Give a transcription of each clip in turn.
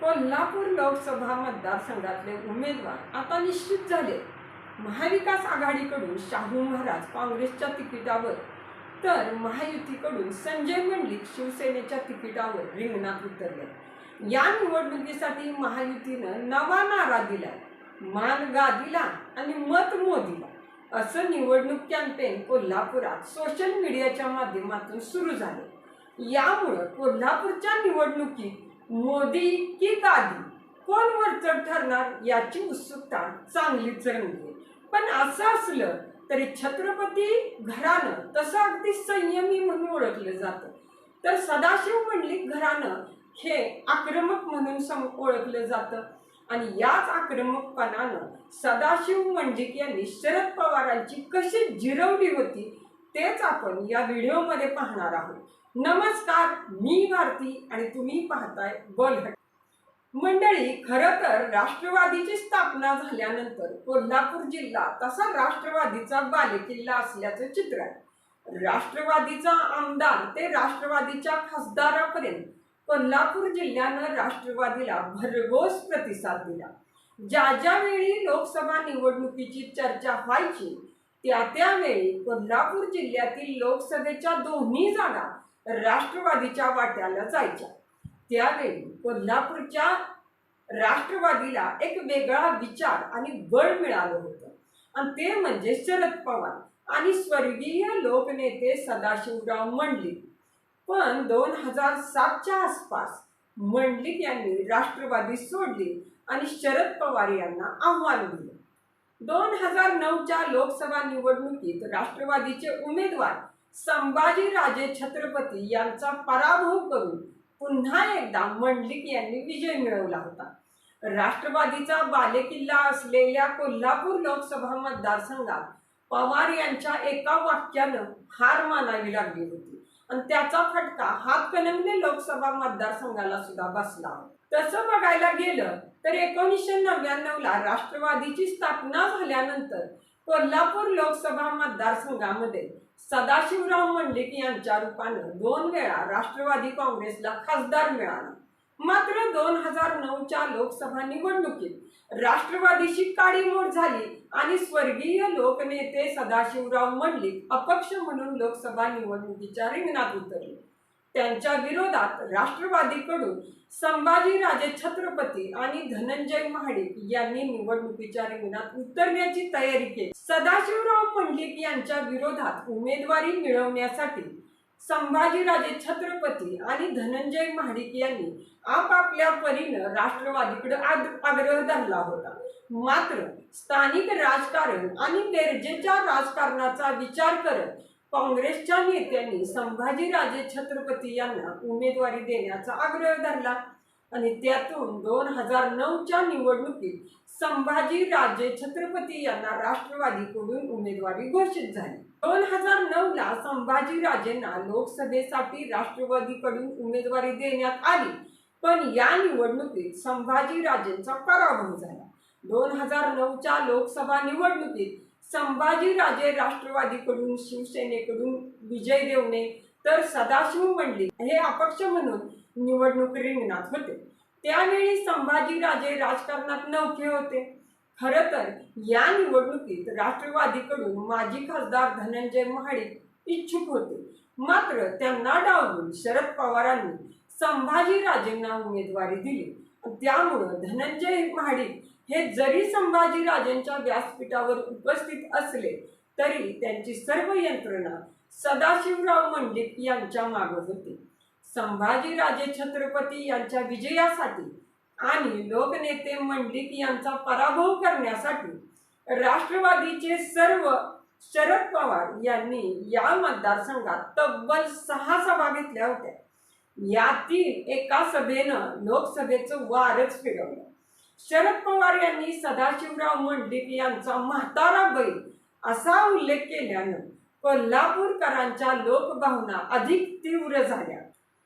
कोल्हापूर लोकसभा मतदारसंघातले उमेदवार आता निश्चित झाले. महाविकास आघाडीकडून शाहू महाराज काँग्रेसच्या तिकिटावर तर महायुतीकडून संजय मंडलिक शिवसेनेच्या तिकिटावर रिंगणात उतरले. या निवडणुकीसाठी महायुतीनं नवा नारा दिलाय. मान गादीला आणि मत मोदीला. असं निवडणूक कॅम्पेन कोल्हापुरात सोशल मीडियाच्या माध्यमातून सुरू झाले. यामुळं कोल्हापूरच्या निवडणुकीत मोदी की गादी? कोण वरचढ ठरणार याची उत्सुकता चांगलीच रंगली पण असं असलं तरी छत्रपती घराणं तसं अगदी संयमी म्हणून ओळखलं जातं. तर सदाशिव मंडलिक घराणं हे आक्रमक म्हणून सम ओळखलं जातं. आणि याच आक्रमकपणानं सदाशिव मंडलिक यांनी शरद पवारांची कशी जिरवली होती तेच आपण या व्हिडिओमध्ये पाहणार आहोत. नमस्कार मी भारती आणि तुम्ही पाहताय बोलहट मंडळी खरं तर राष्ट्रवादीची स्थापना झाल्यानंतर कोल्हापूर जिल्हा तसा राष्ट्रवादीचा बालेकिल्ला असल्याचं चित्र आहे. राष्ट्रवादीचा आमदार ते राष्ट्रवादीच्या खासदारापर्यंत कोल्हापूर जिल्ह्यानं राष्ट्रवादीला भरघोस प्रतिसाद दिला. ज्या ज्यावेळी लोकसभा निवडणुकीची चर्चा व्हायची त्या त्यावेळी कोल्हापूर जिल्ह्यातील लोकसभेच्या दोन्ही जागा राष्ट्रवादीच्या वाट्याला जायच्या. त्यावेळी कोल्हापूरच्या राष्ट्रवादीला एक वेगळा विचार आणि बळ मिळालं होतं. आणि ते म्हणजे शरद पवार आणि स्वर्गीय लोकनेते सदाशिवराव मंडलिक. पण दोन हजार सातच्या आसपास मंडलिक यांनी राष्ट्रवादी सोडली आणि शरद पवार यांना आव्हान दिलं. दोन हजार नऊच्या लोकसभा निवडणुकीत राष्ट्रवादीचे उमेदवार संभाजीराजे छत्रपती यांचा पराभव करून पुन्हा एकदा मंडलिक यांनी विजय मिळवला होता. राष्ट्रवादीचा बालेकिल्ला असलेल्या कोल्हापूर लोकसभा मतदारसंघात पवार यांच्या एका वाक्यानं हार मानावी लागली होती. आणि त्याचा फटका हातकणंगले लोकसभा मतदारसंघाला सुद्धा बसला. तसं बघायला गेलं तर एकोणीसशे नव्याण्णवला राष्ट्रवादीची स्थापना झाल्यानंतर कोल्हापूर लोकसभा मतदारसंघामध्ये सदाशिवराव मंडलिक यांच्या रूपानं दोन वेळा राष्ट्रवादी काँग्रेसला खासदार मिळाला. मात्र दोन हजार नऊच्या लोकसभा निवडणुकीत राष्ट्रवादीची काडीमोड झाली आणि स्वर्गीय लोकनेते सदाशिवराव मंडलिक अपक्ष म्हणून लोकसभा निवडणुकीच्या रिंगणात उतरले. त्यांच्या विरोधात राष्ट्रवादीकडून संभाजीराजे छत्रपती आणि धनंजय महाडिक यांनी निवडणुकीच्या रिंगणात उतरण्याची तयारी केली. सदाशिवराव मंडलिक यांच्या विरोधात उमेदवारी मिळवण्यासाठी संभाजीराजे छत्रपती आणि धनंजय महाडिक यांनी आपापल्या परीनं राष्ट्रवादीकडे आद- आग्रह धरला होता. मात्र स्थानिक राजकारण आणि गरजेच्या राजकारणाचा विचार करत काँग्रेसच्या नेत्यांनी संभाजीराजे छत्रपती यांना उमेदवारी देण्याचा आग्रह धरला आणि त्यातून दोन हजार नऊच्या निवडणुकीत संभाजीराजे छत्रपती यांना राष्ट्रवादीकडून उमेदवारी घोषित झाली. दोन हजार नऊ ला संभाजीराजेंना लोकसभेसाठी राष्ट्रवादीकडून उमेदवारी देण्यात आली. पण या निवडणुकीत संभाजीराजेंचा पराभव झाला. दोन हजार नऊच्या लोकसभा निवडणुकीत संभाजीराजे राष्ट्रवादीकडून शिवसेनेकडून विजय देवणे तर सदाशिव मंडलिक हे अपक्ष म्हणून निवडणूक रिंगणात होते. त्यावेळी संभाजीराजे राजकारणात नौखे होते. खरं तर या निवडणुकीत राष्ट्रवादीकडून माजी खासदार धनंजय महाडिक इच्छुक होते. मात्र त्यांना डावलून शरद पवारांनी संभाजीराजेंना उमेदवारी दिली. त्यामुळं धनंजय महाडिक हे जरी संभाजीराजेंच्या व्यासपीठावर उपस्थित असले तरी त्यांची सर्व यंत्रणा सदाशिवराव मंडित यांच्या मागं होती. संभाजीराजे छत्रपती यांच्या विजयासाठी आणि लोकनेते मंडित यांचा पराभव करण्यासाठी राष्ट्रवादीचे सर्व शरद पवार यांनी या मतदारसंघात तब्बल सहा सभा घेतल्या होत्या. यातील एका सभेनं लोकसभेचं वारच फिरवलं. शरद पवार यांनी सदाशिवराव मंडिक यांचा म्हातारा बैल असा उल्लेख केल्यानं कोल्हापूरकरांच्या लोकभावना अधिक तीव्र झाल्या.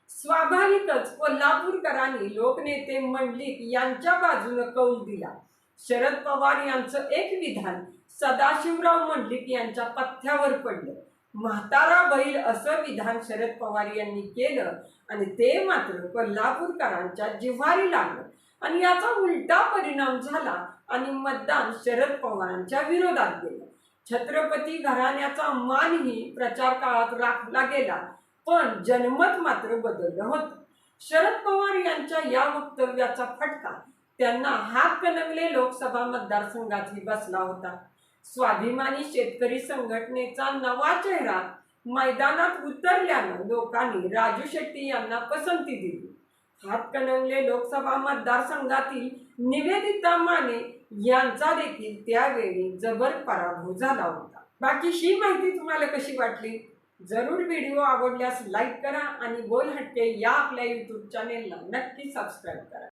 स्वाभाविकच कोल्हापूरकरांनी लोकनेते मंडलिक यांच्या बाजूनं कौल दिला. शरद पवार यांचं एक विधान सदाशिवराव मंडलिक यांच्या पथ्यावर पडलं. म्हातारा बैल असं विधान शरद पवार यांनी केलं आणि ते मात्र कोल्हापूरकरांच्या जिव्हारी लागलं. आणि याचा उलटा परिणाम झाला आणि मतदान शरद पवारांच्या विरोधात गेलं. छत्रपती घराण्याचा मानही प्रचार काळात राखला गेला. पण जनमत मात्र बदललं होतं. शरद पवार यांच्या या वक्तव्याचा फटका त्यांना हातकणंगले लोकसभा मतदारसंघातही बसला होता. स्वाभिमानी शेतकरी संघटनेचा नवा चेहरा मैदानात उतरल्यानं लोकांनी राजू शेट्टी यांना पसंती दिली. हातकणंगले लोकसभा मतदारसंघातील निवेदिता माने यांचा देखील त्यावेळी जबर पराभव झाला होता. बाकी ही माहिती तुम्हाला कशी वाटली? जरूर व्हिडिओ आवडल्यास लाईक करा आणि बोल हटके या आपल्या यूट्यूब चॅनेलला नक्की सबस्क्राईब करा.